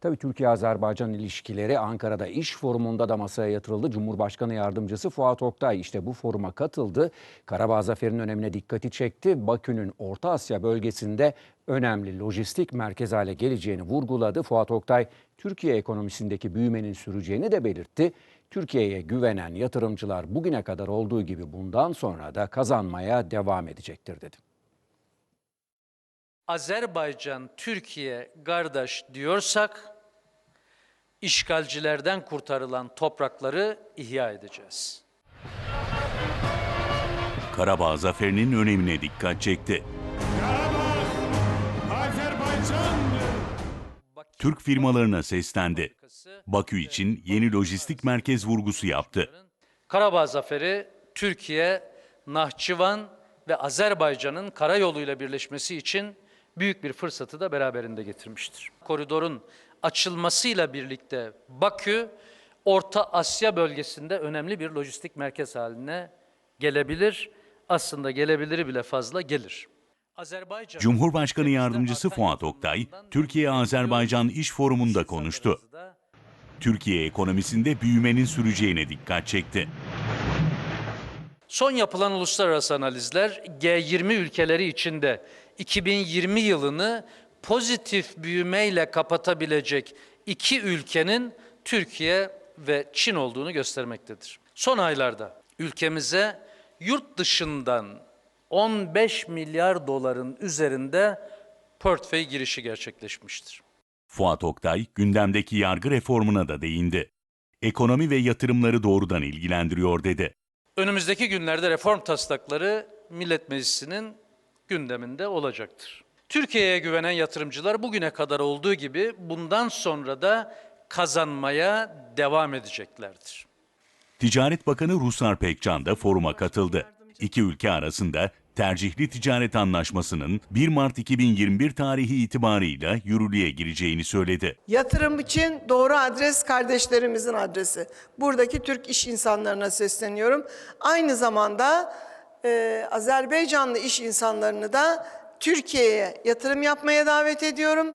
Tabii Türkiye-Azerbaycan ilişkileri Ankara'da iş forumunda da masaya yatırıldı. Cumhurbaşkanı Yardımcısı Fuat Oktay işte bu foruma katıldı. Karabağ Zaferi'nin önemine dikkati çekti. Bakü'nün Orta Asya bölgesinde önemli lojistik merkez hale geleceğini vurguladı. Fuat Oktay, Türkiye ekonomisindeki büyümenin süreceğini de belirtti. Türkiye'ye güvenen yatırımcılar bugüne kadar olduğu gibi bundan sonra da kazanmaya devam edecektir dedi. Azerbaycan, Türkiye kardeş diyorsak, işgalcilerden kurtarılan toprakları ihya edeceğiz. Karabağ zaferinin önemine dikkat çekti. Türk firmalarına seslendi. Bakü için yeni lojistik merkez vurgusu yaptı. Karabağ Zaferi, Türkiye, Nahçıvan ve Azerbaycan'ın karayoluyla birleşmesi için büyük bir fırsatı da beraberinde getirmiştir. Koridorun açılmasıyla birlikte Bakü, Orta Asya bölgesinde önemli bir lojistik merkez haline gelebilir. Aslında gelebiliri bile fazla gelir. Azerbaycan Cumhurbaşkanı Yardımcısı Fuat Oktay, Türkiye-Azerbaycan İş Forumu'nda konuştu. Türkiye ekonomisinde büyümenin süreceğine dikkat çekti. Son yapılan uluslararası analizler G20 ülkeleri içinde 2020 yılını pozitif büyümeyle kapatabilecek iki ülkenin Türkiye ve Çin olduğunu göstermektedir. Son aylarda ülkemize yurt dışından 15 milyar doların üzerinde portföy girişi gerçekleşmiştir. Fuat Oktay, gündemdeki yargı reformuna da değindi. Ekonomi ve yatırımları doğrudan ilgilendiriyor dedi. Önümüzdeki günlerde reform taslakları Millet Meclisi'nin gündeminde olacaktır. Türkiye'ye güvenen yatırımcılar bugüne kadar olduğu gibi bundan sonra da kazanmaya devam edeceklerdir. Ticaret Bakanı Ruslar Pekcan da foruma katıldı. İki ülke arasında tercihli ticaret anlaşmasının 1 Mart 2021 tarihi itibarıyla yürürlüğe gireceğini söyledi. Yatırım için doğru adres kardeşlerimizin adresi. Buradaki Türk iş insanlarına sesleniyorum. Aynı zamanda e, Azerbaycanlı iş insanlarını da Türkiye'ye yatırım yapmaya davet ediyorum.